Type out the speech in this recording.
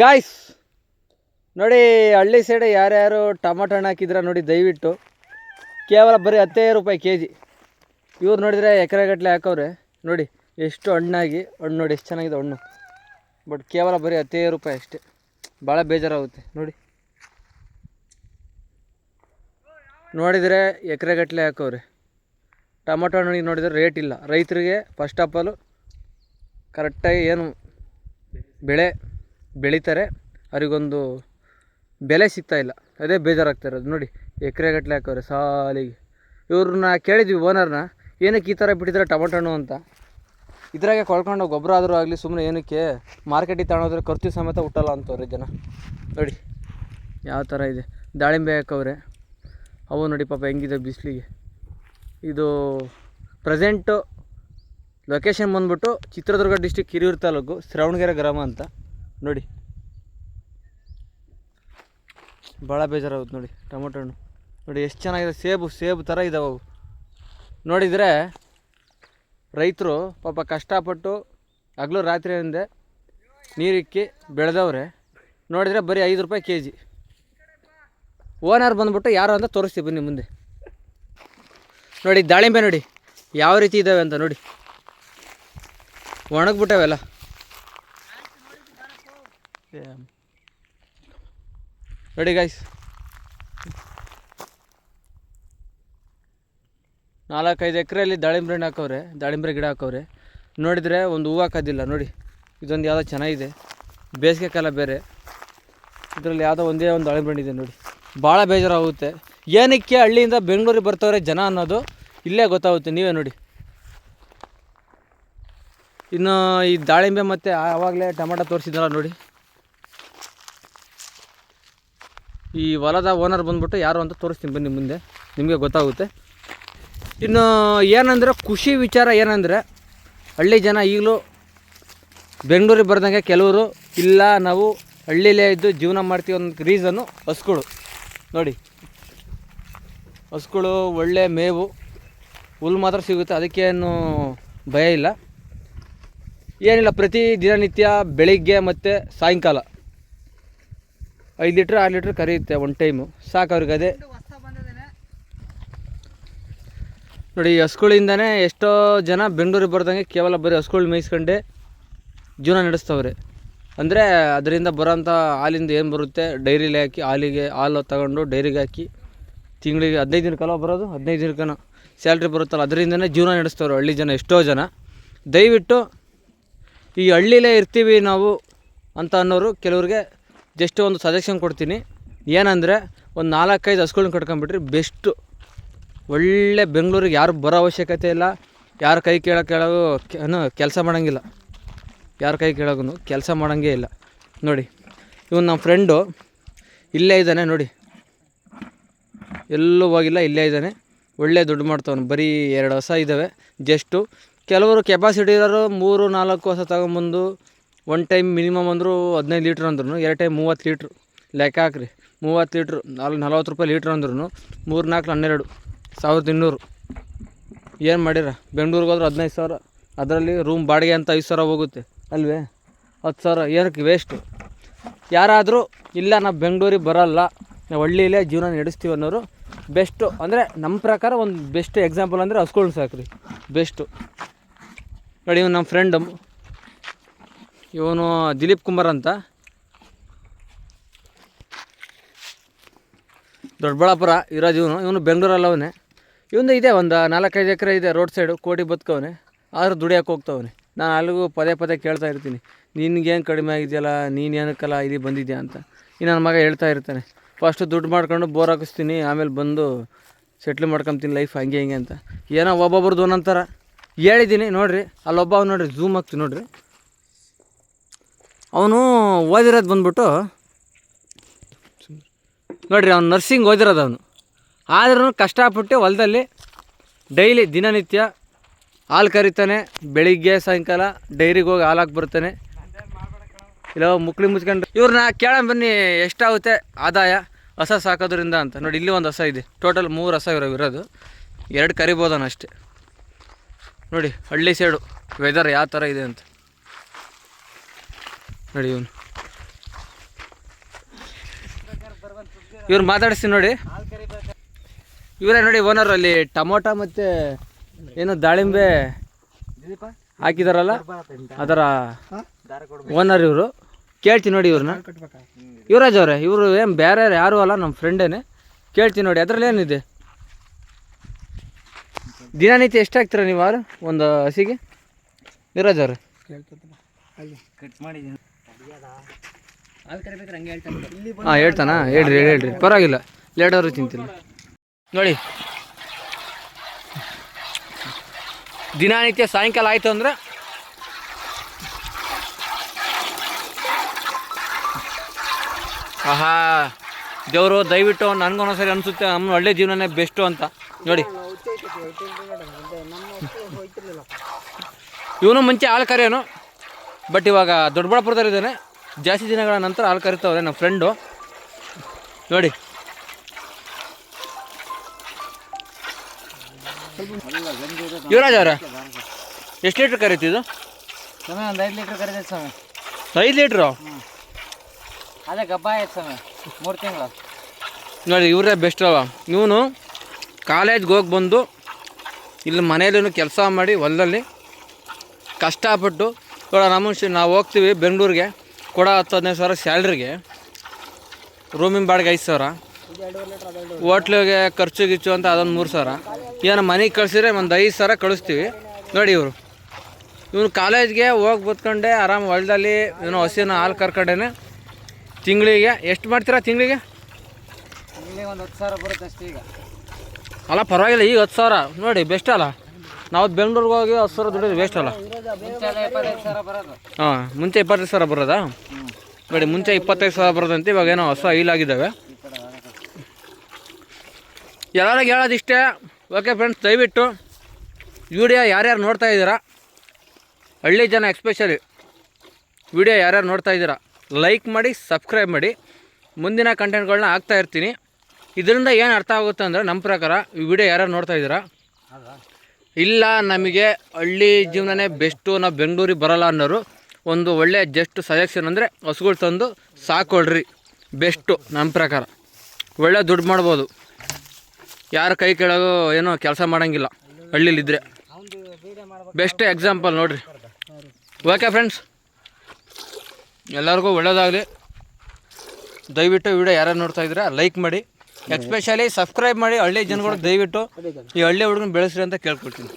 Guys ನೋಡಿ ಹಳ್ಳಿ ಸೈಡೆ ಯಾರ್ಯಾರು ಟಮಾಟೊ ಹಣ್ಣು ಹಾಕಿದ್ರ ನೋಡಿ ದಯವಿಟ್ಟು. ಕೇವಲ ಬರೀ ಹತ್ತೇ ರೂಪಾಯಿ ಕೆ ಜಿ ಇವ್ರು ನೋಡಿದರೆ ಎಕರೆಗಟ್ಟಲೆ ಹಾಕವ್ರೆ. ನೋಡಿ, ಎಷ್ಟು ಹಣ್ಣಾಗಿ, ಹಣ್ಣು ನೋಡಿ ಎಷ್ಟು ಚೆನ್ನಾಗಿದೆ ಹಣ್ಣು. ಬಟ್ ಕೇವಲ ಬರೀ ಹತ್ತೇ ರೂಪಾಯಿ ಅಷ್ಟೇ. ಭಾಳ ಬೇಜಾರಾಗುತ್ತೆ. ನೋಡಿ. ನೋಡಿದರೆ ಎಕರೆಗಟ್ಟಲೆ ಹಾಕವ್ರೆ. ಟೊಮೊಟೊ ಹಣ್ಣಿಗೆ ನೋಡಿದರೆ ರೇಟ್ ಇಲ್ಲ. ರೈತರಿಗೆ ಫಸ್ಟ್ ಆಫ್ ಆಲು ಕರೆಕ್ಟಾಗಿ ಏನು ಬೆಳೆ ಬೆಳೀತಾರೆ, ಅವರಿಗೊಂದು ಬೆಲೆ ಸಿಗ್ತಾ ಇಲ್ಲ. ಅದೇ ಬೇಜಾರಾಗ್ತಾ ಇರೋದು. ನೋಡಿ ಎಕರೆಗಟ್ಟಲೆ ಹಾಕವ್ರೆ, ಸಾಲಿಗೆ. ಇವ್ರನ್ನ ಕೇಳಿದ್ವಿ ಓನರ್ನ ಏನಕ್ಕೆ ಈ ಥರ ಬಿಟ್ಟಿದ್ದಾರೆ ಟೊಮೊಟೊ ಹಣ್ಣು ಅಂತ? ಇದ್ರಾಗೆ ಕೊಳ್ಕೊಂಡು ಗೊಬ್ಬರ ಆದರೂ ಆಗಲಿ ಸುಮ್ಮನೆ ಏನಕ್ಕೆ ಮಾರ್ಕೆಟಿಗೆ ತಗೊಂಡೋದ್ರೆ ಖರ್ಚು ಸಮೇತ ಹುಟ್ಟಲ್ಲ ಅಂತವ್ರೆ ಜನ. ನೋಡಿ, ಯಾವ ಥರ ಇದೆ. ದಾಳಿಂಬೆ ಹಾಕವ್ರೆ. ಅವು ನೋಡಿ ಪಾಪ ಹೆಂಗಿದೆ ಬಿಸಿಲಿಗೆ. ಇದು ಪ್ರೆಸೆಂಟು ಲೊಕೇಶನ್ ಬಂದ್ಬಿಟ್ಟು ಚಿತ್ರದುರ್ಗ ಡಿಸ್ಟಿಕ್ ಹಿರಿಯೂರು ತಾಲೂಕು ಶ್ರವಣಗೆರೆ ಗ್ರಾಮ ಅಂತ. ನೋಡಿ. ಭಾಳ ಬೇಜಾರಾಗುತ್ತೆ ನೋಡಿ ಟೊಮೊಟೊ ಹಣ್ಣು. ನೋಡಿ ಎಷ್ಟು ಚೆನ್ನಾಗಿದೆ, ಸೇಬು ಸೇಬು ಥರ ಇದಾವೆ ಅವು. ನೋಡಿದರೆ ರೈತರು ಪಾಪ ಕಷ್ಟಪಟ್ಟು ಹಗಲು ರಾತ್ರಿ ಹಿಂದೆ ನೀರಿಕ್ಕಿ ಬೆಳೆದವ್ರೆ. ನೋಡಿದರೆ ಬರೀ ಐದು ರೂಪಾಯಿ ಕೆ ಜಿ. ಓನರ್ ಬಂದ್ಬಿಟ್ಟು ಯಾರು ಅಂತ ತೋರಿಸ್ತೀವಿ ಬನ್ನಿ ಮುಂದೆ. ನೋಡಿ ದಾಳಿಂಬೆ ನೋಡಿ, ಯಾವ ರೀತಿ ಇದ್ದಾವೆ ಅಂತ ನೋಡಿ. ಒಣಗ್ಬಿಟ್ಟವೆಲ್ಲ ನೋಡಿ ಗೈಸ್ ನಾಲ್ಕೈದು ಎಕರೆಯಲ್ಲಿ ದಾಳಿಂಬ್ರೆ ಹಣ್ಣು ಹಾಕವ್ರೆ, ದಾಳಿಂಬ್ರೆ ಗಿಡ ಹಾಕವ್ರೆ. ನೋಡಿದರೆ ಒಂದು ಹೂವು ಹಾಕೋದಿಲ್ಲ, ನೋಡಿ. ಇದೊಂದು ಯಾವುದೋ ಚೆನ್ನಾಗಿದೆ. ಬೇಸಿಗೆ ಕಾಲ ಬೇರೆ. ಇದರಲ್ಲಿ ಯಾವುದೋ ಒಂದೇ ಒಂದು ದಾಳಿಂಬ್ರೆ ಇದೆ ನೋಡಿ. ಭಾಳ ಬೇಜಾರಾಗುತ್ತೆ. ಏನಕ್ಕೆ ಹಳ್ಳಿಯಿಂದ ಬೆಂಗಳೂರಿಗೆ ಬರ್ತವ್ರೆ ಜನ ಅನ್ನೋದು ಇಲ್ಲೇ ಗೊತ್ತಾಗುತ್ತೆ, ನೀವೇ ನೋಡಿ. ಇನ್ನು ಈ ದಾಳಿಂಬೆ ಮತ್ತು ಆವಾಗಲೇ ಟೊಮೆಟೊ ತೋರಿಸಿದ್ನಲ್ಲ, ನೋಡಿ. ಈ ಹೊಲದ ಓನರ್ ಬಂದ್ಬಿಟ್ಟು ಯಾರು ಅಂತ ತೋರಿಸ್ತೀನಿ ಬನ್ನಿ ಮುಂದೆ. ನಿಮಗೆ ಗೊತ್ತಾಗುತ್ತೆ. ಇನ್ನು ಏನಂದರೆ ಖುಷಿ ವಿಚಾರ ಏನಂದರೆ ಹಳ್ಳಿ ಜನ ಈಗಲೂ ಬೆಂಗಳೂರಿಗೆ ಬರೆದಂಗೆ ಕೆಲವರು ಇಲ್ಲ, ನಾವು ಹಳ್ಳಿಲೇ ಇದ್ದು ಜೀವನ ಮಾಡ್ತೀವಿ ಒಂದು ರೀಸನ್ನು ಹಸುಗಳು ನೋಡಿ. ಹಸುಗಳು ಒಳ್ಳೆ ಮೇವು, ಹುಲ್ಲು ಮಾತ್ರ ಸಿಗುತ್ತೆ, ಅದಕ್ಕೇನು ಭಯ ಇಲ್ಲ. ಏನಿಲ್ಲ, ಪ್ರತಿ ದಿನನಿತ್ಯ ಬೆಳಿಗ್ಗೆ ಮತ್ತು ಸಾಯಂಕಾಲ. ಐದು ಲೀಟ್ರ್, ಆರು ಲೀಟ್ರ್ ಕರೆಯುತ್ತೆ ಒನ್ ಟೈಮು ಸಾಕು ಅವ್ರಿಗೆ ಅದೇ. ನೋಡಿ ಹಸುಗಳಿಂದನೇ ಎಷ್ಟೋ ಜನ ಬೆಂಗಳೂರಿಗೆ ಬರ್ದಂಗೆ ಕೇವಲ ಬರೀ ಹಸುಗಳು ಮೇಯಿಸ್ಕೊಂಡೆ ಜೀವನ ನಡೆಸ್ತವ್ರೆ. ಅಂದರೆ ಅದರಿಂದ ಬರೋಂಥ ಹಾಲಿಂದ ಏನು ಬರುತ್ತೆ? ಡೈರಿಲಿ ಹಾಕಿ, ಹಾಲಿಗೆ ಹಾಲು ತಗೊಂಡು ಡೈರಿಗೆ ಹಾಕಿ ತಿಂಗಳಿಗೆ ಹದಿನೈದು ದಿನಕ್ಕಲ್ಲ ಬರೋದು? ಹದಿನೈದು ದಿನಕ್ಕನ ಸ್ಯಾಲ್ರಿ ಬರುತ್ತಲ್ಲ, ಅದರಿಂದನೇ ಜೀವನ ನಡೆಸ್ತವ್ರು ಹಳ್ಳಿ ಜನ, ಎಷ್ಟೋ ಜನ. ದಯವಿಟ್ಟು ಈ ಹಳ್ಳಿಲೇ ಇರ್ತೀವಿ ನಾವು ಅಂತ ಅನ್ನೋರು ಕೆಲವ್ರಿಗೆ ಜಸ್ಟ್ ಒಂದು ಸಜೆಷನ್ ಕೊಡ್ತೀನಿ. ಏನಂದರೆ ಒಂದು ನಾಲ್ಕೈದು ಹಸುಗಳನ್ನ ಕಟ್ಕೊಂಡ್ಬಿಟ್ರಿ ಬೆಸ್ಟು. ಒಳ್ಳೆ ಬೆಂಗಳೂರಿಗೆ ಯಾರು ಬರೋ ಅವಶ್ಯಕತೆ ಇಲ್ಲ. ಯಾರು ಕೈ ಕೇಳೋ ಕೇಳೋ ಏನು ಕೆಲಸ ಮಾಡೋಂಗಿಲ್ಲ. ಯಾರು ಕೈ ಕೇಳೋಗೂ ಕೆಲಸ ಮಾಡೋಂಗೇ ಇಲ್ಲ. ನೋಡಿ, ಇವನು ನಮ್ಮ ಫ್ರೆಂಡು ಇಲ್ಲೇ ಇದ್ದಾನೆ ನೋಡಿ. ಎಲ್ಲೂ ಹೋಗಿಲ್ಲ, ಇಲ್ಲೇ ಇದ್ದಾನೆ. ಒಳ್ಳೆ ದುಡ್ಡು ಮಾಡ್ತಾವನು. ಬರೀ ಎರಡು ಹೊಸ ಇದ್ದಾವೆ ಜಸ್ಟು ಕೆಲವರು ಕೆಪಾಸಿಟಿ ಇರೋರು ಮೂರು ನಾಲ್ಕು ಹೊಸ ತಗೊಂಬಂದು ಒನ್ ಟೈಮ್ ಮಿನಿಮಮ್ ಅಂದರೂ ಹದಿನೈದು ಲೀಟ್ರ್ ಅಂದ್ರೂ ಎರಡು ಟೈಮ್ ಮೂವತ್ತು ಲೀಟ್ರ್ ಲೆಕ್ಕ ಹಾಕ್ರಿ. ಮೂವತ್ತು ಲೀಟ್ರ್ ನಾಲ್ಕು ನಲ್ವತ್ತು ರೂಪಾಯಿ ಲೀಟ್ರ್ ಅಂದ್ರೂ ಮೂರು ನಾಲ್ಕು ಹನ್ನೆರಡು, ಸಾವಿರದ ಇನ್ನೂರು. ಏನು ಮಾಡಿರ? ಬೆಂಗ್ಳೂರಿಗೆ ಹೋದ್ರೆ ಹದಿನೈದು ಸಾವಿರ. ಅದರಲ್ಲಿ ರೂಮ್ ಬಾಡಿಗೆ ಅಂತ ಐದು ಸಾವಿರ ಹೋಗುತ್ತೆ. ಅಲ್ವೇ? ಹತ್ತು ಸಾವಿರ. ಏನಕ್ಕೆ? ವೇಸ್ಟು ಯಾರಾದರೂ, ಇಲ್ಲ ನಾವು ಬೆಂಗಳೂರಿಗೆ ಬರೋಲ್ಲ ನಾವು ಹಳ್ಳಿಯಲ್ಲೇ ಜೀವನ ನಡೆಸ್ತೀವಿ ಅನ್ನೋರು ಬೆಸ್ಟು ಅಂದರೆ ನಮ್ಮ ಪ್ರಕಾರ ಒಂದು ಬೆಸ್ಟ್ ಎಕ್ಸಾಂಪಲ್ ಅಂದರೆ ಹಸ್ಕೊಳ್ಳಿ ಸಾಕ್ರಿ. ಬೆಸ್ಟು ನೋಡಿ ನಮ್ಮ ಫ್ರೆಂಡ್ ಇವನು ದಿಲೀಪ್ ಕುಮಾರ್ ಅಂತ. ದೊಡ್ಡಬಳ್ಳಾಪುರ ಇರೋದು ಇವನು. ಇವನು ಬೆಂಗಳೂರಲ್ಲವನೇ ಇವನು ಇದೆ, ಒಂದು ನಾಲ್ಕೈದು ಎಕರೆ ಇದೆ ರೋಡ್ ಸೈಡು, ಕೋಟಿ ಬದುಕವನೆ. ಆದರೂ ದುಡಿಯೋಕೆ ಹೋಗ್ತವನೆ. ನಾನು ಅಲ್ಲಿಗೂ ಪದೇ ಪದೇ ಕೇಳ್ತಾ ಇರ್ತೀನಿ. ನಿನಗೇನು ಕಡಿಮೆ ಆಗಿದೆಯಲ್ಲ, ನೀನು ಏನಕ್ಕಲ್ಲ, ಇಲ್ಲಿ ಬಂದಿದ್ಯಾ ಅಂತ. ಈ ನನ್ನ ಮಗ ಹೇಳ್ತಾ ಇರ್ತಾನೆ. ಫಸ್ಟು ದುಡ್ಡು ಮಾಡ್ಕೊಂಡು ಬೋರ್ ಹಾಕಿಸ್ತೀನಿ, ಆಮೇಲೆ ಬಂದು ಸೆಟ್ಲ್ ಮಾಡ್ಕೊತೀನಿ ಲೈಫ್ ಹಂಗೆ ಹಿಂಗೆ ಅಂತ. ಏನೋ ಒಬ್ಬೊಬ್ರದ್ದು ಒಂದೊಂಥರ ಹೇಳಿದ್ದೀನಿ, ನೋಡಿರಿ. ಅಲ್ಲೊಬ್ಬ ನೋಡಿರಿ ಝೂಮ್ ಹಾಕ್ತೀನಿ, ನೋಡಿರಿ. ಅವನು ಓದಿರೋದು ಬಂದ್ಬಿಟ್ಟು, ನೋಡಿರಿ ಅವ್ನು ನರ್ಸಿಂಗ್ ಓದಿರೋದು ಅವನು. ಆದ್ರೂ ಕಷ್ಟಪಟ್ಟು ಹೊಲದಲ್ಲಿ ಡೈಲಿ ದಿನನಿತ್ಯ ಹಾಲು ಕರಿತಾನೆ, ಬೆಳಿಗ್ಗೆ, ಸಾಯಂಕಾಲ ಡೈರಿಗೆ ಹೋಗಿ ಹಾಲು ಹಾಕಿ ಬರ್ತಾನೆ. ಇಲ್ಲ ಮುಕ್ಳಿ ಮುಚ್ಕೊಂಡು ಇವ್ರನ್ನ ಕೇಳ ಬನ್ನಿ, ಎಷ್ಟಾಗುತ್ತೆ ಆದಾಯ, ಹಸ ಸಾಕೋದ್ರಿಂದ ಅಂತ. ನೋಡಿ, ಇಲ್ಲಿ ಒಂದು ಹಸ ಇದೆ. ಟೋಟಲ್ ಮೂರು ಹಸ ಇರೋ ಇರೋದು. ಎರಡು ಕರಿಬೋದನ ಅಷ್ಟೇ. ನೋಡಿ, ಹಳ್ಳಿ ಸೈಡು ವೆದರ್ ಯಾವ ಥರ ಇದೆ ಅಂತ. ನೋಡಿ ಇವನು. ಇವ್ರು ಮಾತಾಡಿಸ್ತೀನಿ ನೋಡಿ. ಇವರೇ ನೋಡಿ ಓನರ್ ಅಲ್ಲಿ ಟೊಮೊಟೊ ಮತ್ತು ಏನು ದಾಳಿಂಬೆ ಹಾಕಿದಾರಲ್ಲ? ಅದರ ಓನರ್ ಇವರು. ಕೇಳ್ತೀನಿ ನೋಡಿ ಇವ್ರನ್ನ. ಯುವರಾಜ್ ಅವರೇ, ಇವರು ಏನು ಬೇರೆ ಯಾರು ಅಲ್ಲ ನಮ್ಮ ಫ್ರೆಂಡೇನೆ ಕೇಳ್ತೀನಿ ನೋಡಿ, ಅದರಲ್ಲಿ ಏನಿದೆ? ದಿನನಿತ್ಯ ಎಷ್ಟಾಗ್ತೀರ ನೀವು ಒಂದು ಹಸಿಗೆ? ಯುವರಾಜ್ ಅವರೇ. ಹಾಂ ಹೇಳ್ತಾನಾ? ಹೇಳ್ರಿ ಹೇಳ್ರಿ ಪರವಾಗಿಲ್ಲ. ಲೇಟ್ ಆದ್ರೂ ತಿಂತಿಲ್ಲ ನೋಡಿ. ದಿನನಿತ್ಯ ಸಾಯಂಕಾಲ ಆಯಿತು ಅಂದರೆ ಆಹಾ ದೇವರು ದಯವಿಟ್ಟು ನನಗೊಂದೊಂದ್ಸರಿ ಅನಿಸುತ್ತೆ. ನಮ್ಮ ಒಳ್ಳೆ ಜೀವನನೇ ಬೆಸ್ಟು ಅಂತ. ನೋಡಿ. ಇವನು ಮುಂಚೆ ಹಾಲು ಕರೆಯೋನು ಬಟ್ ಇವಾಗ ದೊಡ್ಡಬಳ್ಳಾಪುರದಲ್ಲಿದ್ದಾನೆ. ಜಾಸ್ತಿ ದಿನಗಳ ನಂತರ ಹಾಲು ಕರಿತವ್ರೆ ನಮ್ಮ ಫ್ರೆಂಡು ನೋಡಿ. ಯುವರಾಜ್ ಅವರ ಎಷ್ಟು ಲೀಟ್ರ್ ಕರೀತಿದ್ದು ಒಂದು ಐದು ಲೀಟ್ರ್ ಸ್ವಾಮಿ. ಐದು ಲೀಟ್ರು? ಅದೇ ಗಬ್ಬ ಆಯ್ತು ಮೂರು ತಿಂಗಳು. ನೋಡಿ ಇವರೇ ಬೆಸ್ಟ್ ಅವ. ಇವನು ಕಾಲೇಜ್ಗೆ ಹೋಗಿ ಬಂದು ಇಲ್ಲಿ ಮನೇಲೂ ಕೆಲಸ ಮಾಡಿ ಹೊಲದಲ್ಲಿ ಕಷ್ಟಪಟ್ಟು ಕೊಡ ನಮ್ಮ ನಾವು ಹೋಗ್ತೀವಿ ಬೆಂಗಳೂರಿಗೆ. ಕೊಡ ಹತ್ತು ಹದಿನೈದು ಸಾವಿರ ಸ್ಯಾಲ್ರಿಗೆ. ರೂಮಿನ ಬಾಡಿಗೆ ಐದು ಸಾವಿರ. ಹೋಟ್ಲಿಗೆ ಖರ್ಚು ಗಿಚ್ಚು ಅಂತ ಅದೊಂದು ಮೂರು ಸಾವಿರ. ಏನು ಮನೆಗೆ ಕಳಿಸಿದ್ರೆ ಒಂದು ಐದು ಸಾವಿರ ಕಳಿಸ್ತೀವಿ. ನೋಡಿ ಇವರು. ಇವನು ಕಾಲೇಜ್ಗೆ ಹೋಗಿ ಬತ್ಕೊಂಡೆ ಆರಾಮ್ ಹೊಲದಲ್ಲಿ ಏನೋ ಹಸಿನ ಹಾಲು ಕರ್ಕೊಂಡೇನೆ. ತಿಂಗಳಿಗೆ ಎಷ್ಟು ಮಾಡ್ತೀರಾ ತಿಂಗಳಿಗೆ? ಒಂದು ಹತ್ತು ಸಾವಿರ ಬರುತ್ತೆ ಅಷ್ಟೇ ಈಗ. ಅಲ್ಲ ಪರವಾಗಿಲ್ಲ ಈಗ ಹತ್ತು ಸಾವಿರ. ನೋಡಿ ಬೆಸ್ಟ್ ಅಲ್ಲ. ನಾವು ಬೆಂಗಳೂರಿಗೆ ಹೋಗಿ ಹತ್ತು ಸಾವಿರ ದುಡಿದು ವೇಸ್ಟ್ ಅಲ್ಲ. ಹಾಂ, ಮುಂಚೆ ಇಪ್ಪತ್ತೈದು ಸಾವಿರ ಬರೋದಾ? ನೋಡಿ, ಮುಂಚೆ ಇಪ್ಪತ್ತೈದು ಸಾವಿರ ಬರೋದಂತೆ ಇವಾಗ ಏನೋ ಹೊಸ ಆಗಿದ್ದಾವೆ. ಎಲ್ಲರಿಗೆ ಹೇಳೋದಿಷ್ಟೇ ಓಕೆ ಫ್ರೆಂಡ್ಸ್ ದಯವಿಟ್ಟು ವಿಡಿಯೋ ಯಾರ್ಯಾರು ನೋಡ್ತಾ ಇದ್ದೀರಾ? ಹಳ್ಳಿ ಜನ ಎಕ್ಸ್ಪೆಷಲಿ ವಿಡಿಯೋ ಯಾರ್ಯಾರು ನೋಡ್ತಾ ಇದ್ದೀರಾ? ಲೈಕ್ ಮಾಡಿ ಸಬ್ಸ್ಕ್ರೈಬ್ ಮಾಡಿ. ಮುಂದಿನ ಕಂಟೆಂಟ್ಗಳನ್ನ ಹಾಕ್ತಾ ಇರ್ತೀನಿ. ಇದರಿಂದ ಏನು ಅರ್ಥ ಆಗುತ್ತೆ ಅಂದರೆ ನಮ್ಮ ಪ್ರಕಾರ ಈ ವಿಡಿಯೋ ಯಾರ್ಯಾರು ನೋಡ್ತಾ ಇದ್ದೀರಾ? ಇಲ್ಲ, ನಮಗೆ ಹಳ್ಳಿ ಜೀವನನೇ ಬೆಸ್ಟು ನಾವು ಬೆಂಗಳೂರಿಗೆ ಬರಲ್ಲ ಅನ್ನೋರು ಒಂದು ಒಳ್ಳೆಯ ಜಸ್ಟ್ ಸಜೆಷನ್ ಅಂದರೆ ಹಸುಗಳು ತಂದು ಸಾಕೊಳ್ರಿ. ಬೆಸ್ಟು ನಮ್ಮ ಪ್ರಕಾರ. ಒಳ್ಳೆ ದುಡ್ಡು ಮಾಡ್ಬೋದು. ಯಾರ ಕೈ ಕೆಳಗೂ ಏನೋ ಕೆಲಸ ಮಾಡೋಂಗಿಲ್ಲ ಹಳ್ಳಿಲಿದ್ದರೆ ಬೆಸ್ಟ್ ಎಕ್ಸಾಂಪಲ್ ನೋಡಿರಿ. ಓಕೆ ಫ್ರೆಂಡ್ಸ್ ಎಲ್ಲರಿಗೂ ಒಳ್ಳೆಯದಾಗಲಿ ದಯವಿಟ್ಟು ವಿಡಿಯೋ ಯಾರ್ಯಾರು ನೋಡ್ತಾ ಇದ್ದೀರಾ ಲೈಕ್ ಮಾಡಿ. ಎಕ್ಸ್ಪೆಷಲಿ ಸಬ್ಸ್ಕ್ರೈಬ್ ಮಾಡಿ ಹಳ್ಳಿ ಜನಗಳು ದಯವಿಟ್ಟು ಈ ಹಳ್ಳಿ ಹುಡುಗನ ಬೆಳೆಸ್ರಿ ಅಂತ ಕೇಳ್ಕೊಳ್ತೀನಿ.